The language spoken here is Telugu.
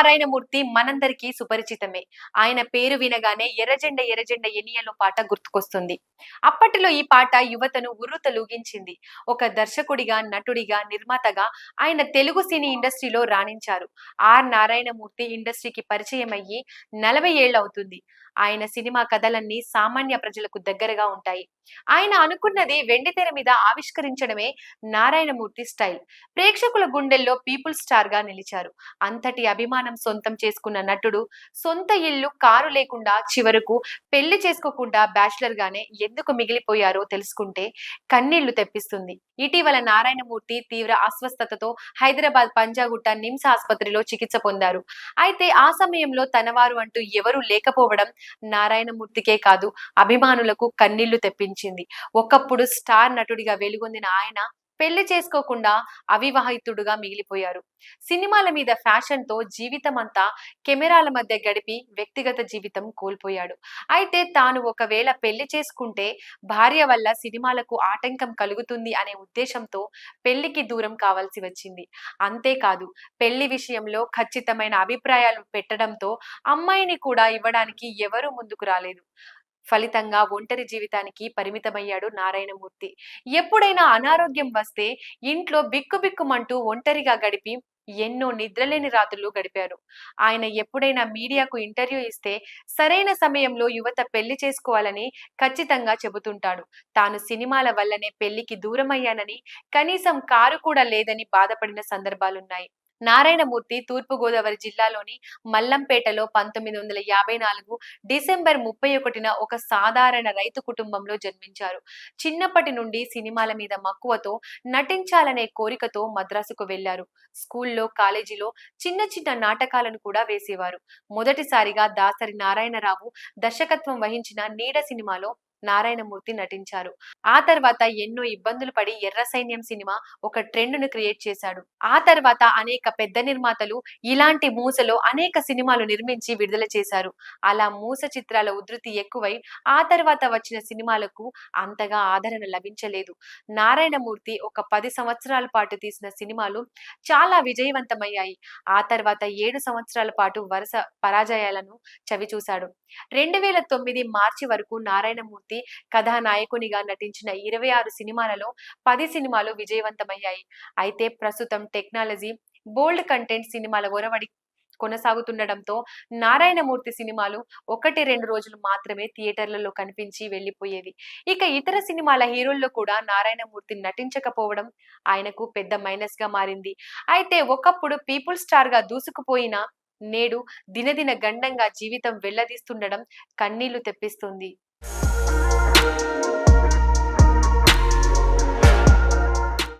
నారాయణమూర్తి మనందరికీ సుపరిచితమే. ఆయన పేరు వినగానే ఎర్రజెండ ఎర్రజెండ ఎనియలో పాట గుర్తుకొస్తుంది. అప్పటిలో ఈ పాట యువతను ఉర్రుతలూగించింది. ఒక దర్శకుడిగా నటుడిగా నిర్మాతగా ఆయన తెలుగు సినీ ఇండస్ట్రీలో రాణించారు. ఆర్ నారాయణమూర్తి ఇండస్ట్రీకి పరిచయం అయ్యి నలభై ఏళ్ళు అవుతుంది. ఆయన సినిమా కథలన్నీ సామాన్య ప్రజలకు దగ్గరగా ఉంటాయి. ఆయన అనుకున్నది వెండితెర మీద ఆవిష్కరించడమే నారాయణమూర్తి స్టైల్. ప్రేక్షకుల గుండెల్లో పీపుల్ స్టార్గా నిలిచారు. అంతటి అభిమానం వాహనం సొంతం చేసుకున్న నటుడు సొంత ఇల్లు కారు లేకుండా చివరకు పెళ్ళి చేసుకోకుండా బ్యాచిలర్ గానే ఎందుకు మిగిలిపోయారో తెలుసుకుంటే కన్నీళ్ళు తెప్పిస్తుంది. ఇటీవల నారాయణమూర్తి తీవ్ర అస్వస్థతతో హైదరాబాద్ పంజాగుట్ట నిమ్స్ ఆసుపత్రిలో చికిత్స పొందారు. అయితే ఆ సమయంలో తనవారు అంటూ ఎవరూ లేకపోవడం నారాయణమూర్తికే కాదు అభిమానులకు కన్నీళ్ళు తెప్పించింది. ఒకప్పుడు స్టార్ నటుడిగా వెలుగొందిన ఆయన పెళ్ళి చేసుకోకుండా అవివాహితుడుగా మిగిలిపోయారు. సినిమాల మీద ఫ్యాషన్తో జీవితం అంతా కెమెరాల మధ్య గడిపి వ్యక్తిగత జీవితం కోల్పోయాడు. అయితే తాను ఒకవేళ పెళ్ళి చేసుకుంటే భార్య వల్ల సినిమాలకు ఆటంకం కలుగుతుంది అనే ఉద్దేశంతో పెళ్ళికి దూరం కావాల్సి వచ్చింది. అంతేకాదు పెళ్ళి విషయంలో ఖచ్చితమైన అభిప్రాయాలు పెట్టడంతో అమ్మాయిని కూడా ఇవ్వడానికి ఎవరూ ముందుకు రాలేదు. ఫలితంగా ఒంటరి జీవితానికి పరిమితమయ్యాడు నారాయణమూర్తి. ఎప్పుడైనా అనారోగ్యం వస్తే ఇంట్లో బిక్కుబిక్కుమంటూ ఒంటరిగా గడిపి ఎన్నో నిద్రలేని రాత్రులు గడిపారు. ఆయన ఎప్పుడైనా మీడియాకు ఇంటర్వ్యూ ఇస్తే సరైన సమయంలో యువత పెళ్ళి చేసుకోవాలని ఖచ్చితంగా చెబుతుంటాడు. తాను సినిమాల వల్లనే పెళ్ళికి దూరమయ్యానని కనీసం కారు కూడా లేదని బాధపడిన సందర్భాలున్నాయి. నారాయణమూర్తి తూర్పుగోదావరి జిల్లాలోని మల్లంపేటలో పంతొమ్మిది వందల యాభై నాలుగు డిసెంబర్ ముప్పై ఒకటిన ఒక సాధారణ రైతు కుటుంబంలో జన్మించారు. చిన్నప్పటి నుండి సినిమాల మీద మక్కువతో నటించాలనే కోరికతో మద్రాసుకు వెళ్ళారు స్కూల్లో కాలేజీలో చిన్న చిన్న నాటకాలను కూడా వేసేవారు. మొదటిసారిగా దాసరి నారాయణరావు దర్శకత్వం వహించిన నీడ సినిమాలో నారాయణమూర్తి నటించారు. ఆ తర్వాత ఎన్నో ఇబ్బందులు పడి ఎర్ర సైన్యం సినిమా ఒక ట్రెండ్ను క్రియేట్ చేశాడు. ఆ తర్వాత అనేక పెద్ద నిర్మాతలు ఇలాంటి మూసలో అనేక సినిమాలు నిర్మించి విడుదల చేశారు. అలా మూస చిత్రాల ఉధృతి ఎక్కువై ఆ తర్వాత వచ్చిన సినిమాలకు అంతగా ఆదరణ లభించలేదు. నారాయణమూర్తి ఒక పది సంవత్సరాల పాటు తీసిన సినిమాలు చాలా విజయవంతమయ్యాయి. ఆ తర్వాత ఏడు సంవత్సరాల పాటు వరుస పరాజయాలను చవిచూశాడు. రెండు వేల తొమ్మిది మార్చి వరకు నారాయణమూర్తి కథానాయకునిగా నటించిన ఇరవై ఆరు సినిమాలలో పది సినిమాలు విజయవంతమయ్యాయి. అయితే ప్రస్తుతం టెక్నాలజీ బోల్డ్ కంటెంట్ సినిమాల ఒరవడి కొనసాగుతుండడంతో నారాయణమూర్తి సినిమాలు ఒకటి రెండు రోజులు మాత్రమే థియేటర్లలో కనిపించి వెళ్ళిపోయేవి. ఇక ఇతర సినిమాల హీరోల్లో కూడా నారాయణమూర్తి నటించకపోవడం ఆయనకు పెద్ద మైనస్గా మారింది. అయితే ఒకప్పుడు పీపుల్ స్టార్గా దూసుకుపోయిన నేడు దినదిన గండంగా జీవితం వెళ్ళదీస్తుండడం కన్నీళ్ళు తెప్పిస్తుంది.